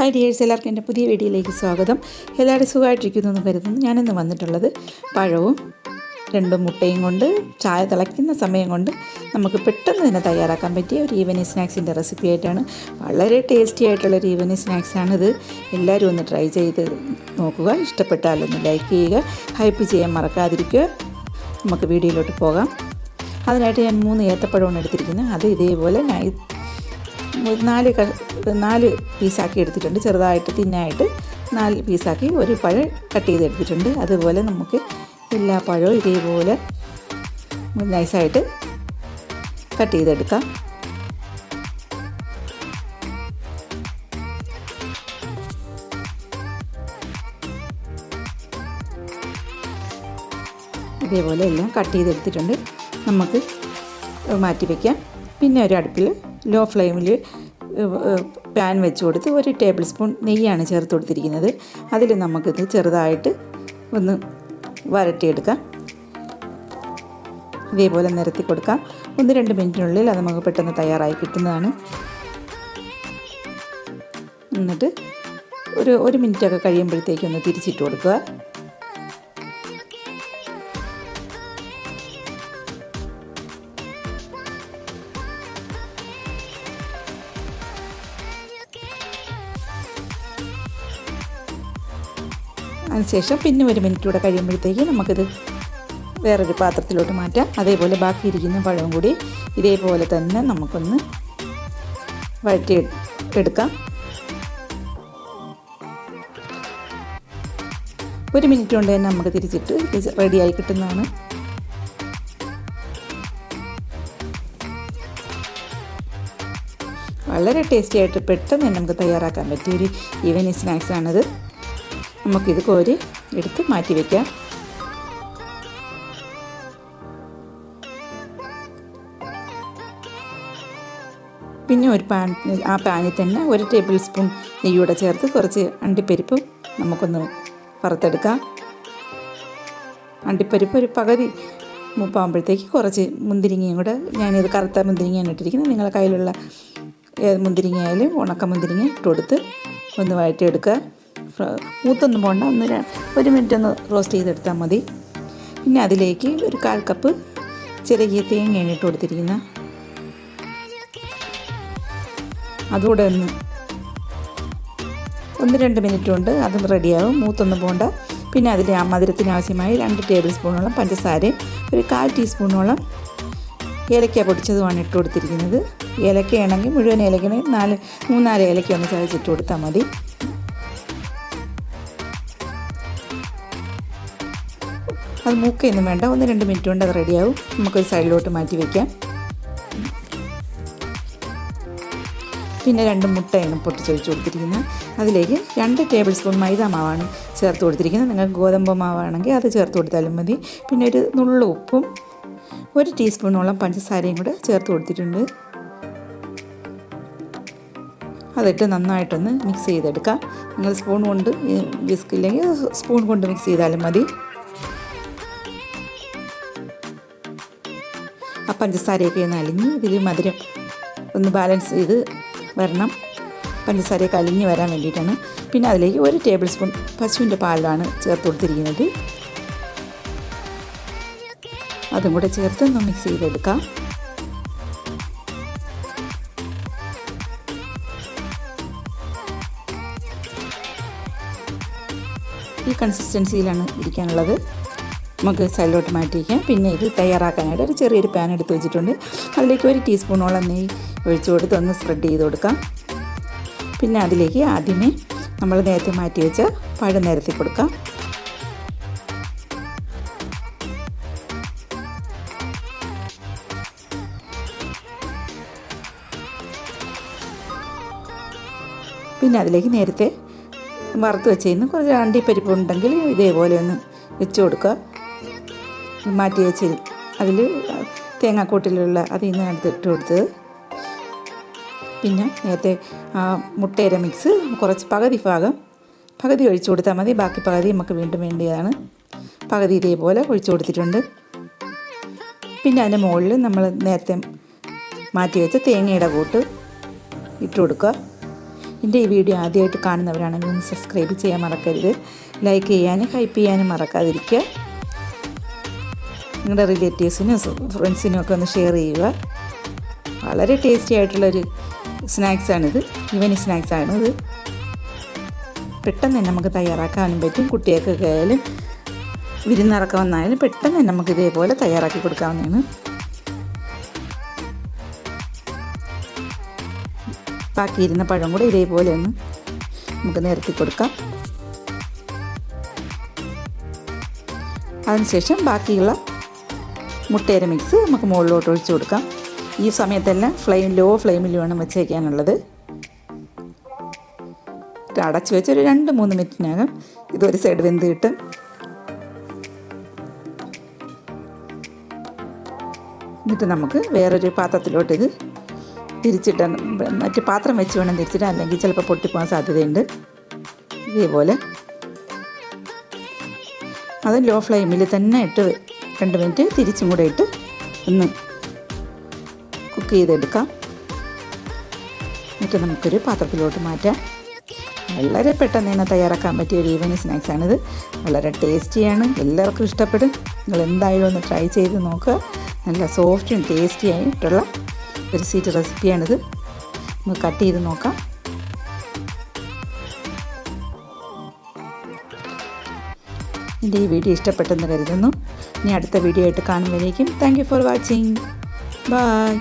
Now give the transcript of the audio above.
Hi dears എല്ലാവർക്കും എന്റെ പുതിയ വീഡിയോയിലേക്ക് സ്വാഗതം. എല്ലാവരും സുഖമായിട്ടിരിക്കുന്നു എന്ന് കരുതുന്നു. ഞാനിന്ന് വന്നിട്ടുള്ളത് പഴവും രണ്ട് മുട്ടയും കൊണ്ട് ചായ തിളയ്ക്കുന്ന സമയം കൊണ്ട് നമുക്ക് പെട്ടെന്ന് തന്നെ തയ്യാറാക്കാൻ പറ്റിയ ഒരു ഈവനിങ് സ്നാക്സിന്റെ റെസിപ്പി ആയിട്ടാണ്. വളരെ ടേസ്റ്റി ആയിട്ടുള്ള ഒരു ഈവനിങ് സ്നാക്സാണിത് എല്ലാവരും ഒന്ന് ട്രൈ ചെയ്ത് നോക്കുക. ഇഷ്ടപ്പെട്ടാലൊന്ന് ലൈക്ക് ചെയ്യുക. ഹൈപ്പ് ചെയ്യാൻ മറക്കാതിരിക്കുക. നമുക്ക് വീഡിയോയിലോട്ട് പോകാം. അതിനായിട്ട് ഞാൻ മൂന്ന് ഏത്തപ്പഴമാണ് എടുത്തിരിക്കുന്നത്. അത് ഇതേപോലെ ഞാൻ നാല് നാല് പീസാക്കി എടുത്തിട്ടുണ്ട്. ചെറുതായിട്ട് തിന്നായിട്ട് നാല് പീസാക്കി ഒരു പഴം കട്ട് ചെയ്തെടുത്തിട്ടുണ്ട്. അതുപോലെ നമുക്ക് എല്ലാ പഴവും ഇതേപോലെ നൈസായിട്ട് കട്ട് ചെയ്തെടുക്കാം. ഇതേപോലെ എല്ലാം കട്ട് ചെയ്തെടുത്തിട്ടുണ്ട്. നമുക്ക് മാറ്റി വയ്ക്കാം. പിന്നെ ഒരു അടുപ്പിൽ ലോ ഫ്ലെയിമിൽ പാൻ വെച്ച് കൊടുത്ത് ഒരു ടേബിൾ സ്പൂൺ നെയ്യാണ് ചേർത്ത് കൊടുത്തിരിക്കുന്നത്. അതിൽ നമുക്കിത് ചെറുതായിട്ട് ഒന്ന് വരട്ടിയെടുക്കാം. ഇതേപോലെ നിരത്തി കൊടുക്കാം. ഒന്ന് രണ്ട് മിനിറ്റിനുള്ളിൽ അത് നമുക്ക് പെട്ടെന്ന് തയ്യാറായി കിട്ടുന്നതാണ്. എന്നിട്ട് ഒരു ഒരു മിനിറ്റൊക്കെ കഴിയുമ്പോഴത്തേക്കൊന്ന് തിരിച്ചിട്ട് കൊടുക്കുക. അതിനുശേഷം പിന്നെ ഒരു മിനിറ്റ് കൂടെ കഴിയുമ്പോഴത്തേക്ക് നമുക്കിത് വേറൊരു പാത്രത്തിലോട്ട് മാറ്റാം. അതേപോലെ ബാക്കി ഇരിക്കുന്ന പഴവും കൂടി ഇതേപോലെ തന്നെ നമുക്കൊന്ന് വഴറ്റി എടുക്കാം. ഒരു മിനിറ്റ് കൊണ്ട് തന്നെ നമുക്ക് തിരിച്ചിട്ട് ഇത് റെഡിയായി കിട്ടുന്നതാണ്. വളരെ ടേസ്റ്റി ആയിട്ട് പെട്ടെന്ന് തന്നെ നമുക്ക് തയ്യാറാക്കാൻ പറ്റിയ ഒരു ഈവനിങ് സ്നാക്സാണിത് നമുക്കിത് കോരി എടുത്ത് മാറ്റി വയ്ക്കാം പിന്നെ ഒരു പാൻ ആ പാനിൽ തന്നെ ഒരു ടേബിൾ സ്പൂൺ നെയ്യൂടെ ചേർത്ത് കുറച്ച് അണ്ടിപ്പരിപ്പ് നമുക്കൊന്ന് വറുത്തെടുക്കാം. അണ്ടിപ്പരിപ്പ് ഒരു പകുതി മൂപ്പാകുമ്പോഴത്തേക്ക് കുറച്ച് മുന്തിരിങ്ങയും കൂടെ ഞാനിത് കറുത്ത മുന്തിരിങ്ങയാണ് ഇട്ടിരിക്കുന്നത് നിങ്ങളുടെ കയ്യിലുള്ള ഏത് മുന്തിരിങ്ങ ഉണക്ക മുന്തിരിങ്ങ ഇട്ട് കൊടുത്ത് ഒന്ന് വഴറ്റിയെടുക്കുക. മൂത്തൊന്നും പോകണ്ട ഒന്ന് ഒരു മിനിറ്റ് ഒന്ന് റോസ്റ്റ് ചെയ്തെടുത്താൽ മതി. പിന്നെ അതിലേക്ക് ഒരു കാൽ കപ്പ് ചെറിയ തേങ്ങയാണ് ഇട്ട് കൊടുത്തിരിക്കുന്ന. അതുകൂടെ ഒന്ന് ഒന്ന് രണ്ട് മിനിറ്റ് കൊണ്ട് അതും റെഡിയാകും മൂത്തൊന്നും പോകണ്ട പിന്നെ അതിൽ ആ മധുരത്തിന് ആവശ്യമായി രണ്ട് ടേബിൾ സ്പൂണോളം പഞ്ചസാരയും ഒരു കാൽ ടീസ്പൂണോളം ഏലക്ക പൊടിച്ചതുമാണ് ഇട്ട് കൊടുത്തിരിക്കുന്നത്. ഏലക്കയാണെങ്കിൽ മുഴുവൻ ഏലക്കയാണെങ്കിൽ നാല് മൂന്നാൽ ഏലക്ക ഒന്ന് ചതച്ചിട്ട് കൊടുത്താൽ മതി. അത് മൂക്കൊന്നും വേണ്ട. ഒന്ന് രണ്ട് മിനിറ്റ് കൊണ്ട് അത് റെഡിയാവും. നമുക്കൊരു സൈഡിലോട്ട് മാറ്റി വയ്ക്കാം പിന്നെ രണ്ട് മുട്ടയാണ് പൊട്ടിച്ചൊഴിച്ച് കൊടുത്തിരിക്കുന്നത്. അതിലേക്ക് രണ്ട് ടേബിൾ സ്പൂൺ മൈദ മാവാണ് ചേർത്ത് കൊടുത്തിരിക്കുന്നത്. നിങ്ങൾക്ക് ഗോതമ്പ് മാവാണെങ്കിൽ അത് ചേർത്ത് കൊടുത്താലും മതി. പിന്നെ ഒരു നുള്ളു ഉപ്പും ഒരു ടീസ്പൂണോളം പഞ്ചസാരയും കൂടെ ചേർത്ത് കൊടുത്തിട്ടുണ്ട്. അതിട്ട് നന്നായിട്ടൊന്ന് മിക്സ് ചെയ്തെടുക്കാം. നിങ്ങൾ സ്പൂൺ കൊണ്ട് വിസ്ക് ഇല്ലെങ്കിൽ സ്പൂൺ കൊണ്ട് മിക്സ് ചെയ്താലും മതി. ആ പഞ്ചസാരയൊക്കെ ഒന്ന് അലിഞ്ഞ് ഇതിൽ മധുരം ഒന്ന് ബാലൻസ് ചെയ്ത് വരണം. പഞ്ചസാരയൊക്കെ അലിഞ്ഞ് വരാൻ വേണ്ടിയിട്ടാണ്. പിന്നെ അതിലേക്ക് ഒരു ടേബിൾ സ്പൂൺ പശുവിന്റെ പാലാണ് ചേർത്ത് കൊടുത്തിരിക്കുന്നത്. അതും കൂടെ ചേർത്ത് ഒന്ന് മിക്സ് ചെയ്തെടുക്കാം. ഈ കൺസിസ്റ്റൻസിയിലാണ് ഇരിക്കാനുള്ളത്. നമുക്ക് സൈഡിലോട്ട് മാറ്റി വയ്ക്കാം പിന്നെ ഇത് തയ്യാറാക്കാനായിട്ട് ഒരു ചെറിയൊരു പാൻ എടുത്ത് വെച്ചിട്ടുണ്ട്. അതിലേക്ക് ഒരു ടീസ്പൂണോളം നെയ്യ് ഒഴിച്ചു കൊടുത്ത് ഒന്ന് സ്പ്രെഡ് ചെയ്ത് കൊടുക്കാം. പിന്നെ അതിലേക്ക് ആദ്യമേ നമ്മൾ നേരത്തെ മാറ്റി വെച്ച പഴം നിരത്തി കൊടുക്കാം. പിന്നെ അതിലേക്ക് നേരത്തെ വറുത്ത് വെച്ചതിന് കുറച്ച് അണ്ടിപ്പരിപ്പ് ഉണ്ടെങ്കിൽ ഇതേപോലെ ഒന്ന് വെച്ച് കൊടുക്കുക. മാറ്റി വെച്ച് അതിൽ തേങ്ങാക്കൂട്ടിലുള്ള അതിൽ നിന്ന് ഇട്ട് കൊടുത്തത് പിന്നെ നേരത്തെ മുട്ടയുടെ മിക്സ് കുറച്ച് പകുതി ഭാഗം പകുതി ഒഴിച്ചു കൊടുത്താൽ മതി. ബാക്കി പകുതി നമുക്ക് വീണ്ടും വേണ്ടിയതാണ്. പകുതി ഇതേപോലെ ഒഴിച്ചു കൊടുത്തിട്ടുണ്ട്. പിന്നെ അതിന്റെ മുകളിൽ നമ്മൾ നേരത്തെ മാറ്റി വെച്ച തേങ്ങയുടെ കൂട്ട് ഇട്ട് കൊടുക്കുക. എന്റെ ഈ വീഡിയോ ആദ്യമായിട്ട് കാണുന്നവരാണെങ്കിൽ ഒന്ന് സബ്സ്ക്രൈബ് ചെയ്യാൻ മറക്കരുത്. ലൈക്ക് ചെയ്യാനും ഹൈപ്പ് ചെയ്യാനും മറക്കാതിരിക്കുക. നിങ്ങളുടെ റിലേറ്റീവ്സിനും ഫ്രണ്ട്സിനും ഒക്കെ ഒന്ന് ഷെയർ ചെയ്യുക. വളരെ ടേസ്റ്റി ആയിട്ടുള്ളൊരു സ്നാക്സാണിത് ഈവനിങ് സ്നാക്സാണിത് പെട്ടെന്ന് തന്നെ നമുക്ക് തയ്യാറാക്കാനും പറ്റും. കുട്ടികൾക്കൊക്കെ ആയാലും വിരുന്നിറക്കം വന്നാലും പെട്ടെന്ന് തന്നെ നമുക്ക് ഇതേപോലെ തയ്യാറാക്കി കൊടുക്കാവുന്നതാണ്. ബാക്കിയിരുന്ന പഴം കൂടെ ഇതേപോലെ ഒന്ന് നമുക്ക് നിരത്തി കൊടുക്കാം. അതിനുശേഷം ബാക്കിയുള്ള മുട്ടയുടെ മിക്സ് നമുക്ക് മുകളിലോട്ട് ഒഴിച്ചു കൊടുക്കാം. ഈ സമയത്തെല്ലാം ഫ്ലെയിം ലോ ഫ്ലെയിമിൽ വേണം വെച്ചേക്കാനുള്ളത്. അടച്ച് വെച്ച് ഒരു രണ്ട് മൂന്ന് മിനിറ്റിനകം ഇതൊരു സൈഡ് വെന്ത് കിട്ടും. എന്നിട്ട് നമുക്ക് വേറൊരു പാത്രത്തിലോട്ട് ഇത് തിരിച്ചിട്ട് മറ്റു പാത്രം വെച്ച് വേണം തിരിച്ചിട്ട് അല്ലെങ്കിൽ ചിലപ്പോൾ പൊട്ടിപ്പോകാൻ സാധ്യതയുണ്ട്. ഇതേപോലെ. അത് ലോ ഫ്ലെയിമിൽ തന്നെ ഇട്ട് രണ്ട് മിനിറ്റ് തിരിച്ചും കൂടെ ഇട്ട് ഒന്ന് കുക്ക് ചെയ്തെടുക്കാം. എന്നിട്ട് നമുക്കൊരു പാത്രത്തിലോട്ട് മാറ്റാം. വളരെ പെട്ടെന്ന് തന്നെ തയ്യാറാക്കാൻ പറ്റിയ ഒരു ഈവനിങ് സ്നാക്സാണിത് വളരെ ടേസ്റ്റിയാണ്. എല്ലാവർക്കും ഇഷ്ടപ്പെടും. നിങ്ങൾ എന്തായാലും ഒന്ന് ട്രൈ ചെയ്ത് നോക്കുക. നല്ല സോഫ്റ്റും ടേസ്റ്റിയായിട്ടുള്ള ഒരു സ്വീറ്റ് റെസിപ്പിയാണിത് നമുക്ക് കട്ട് ചെയ്ത് നോക്കാം. എന്റെ ഈ വീഡിയോ ഇഷ്ടപ്പെട്ടെന്ന് കരുതുന്നു. ഇനി അടുത്ത വീഡിയോ ആയിട്ട് കാണുമ്പോഴേക്കും താങ്ക് ഫോർ വാച്ചിങ് ബൈ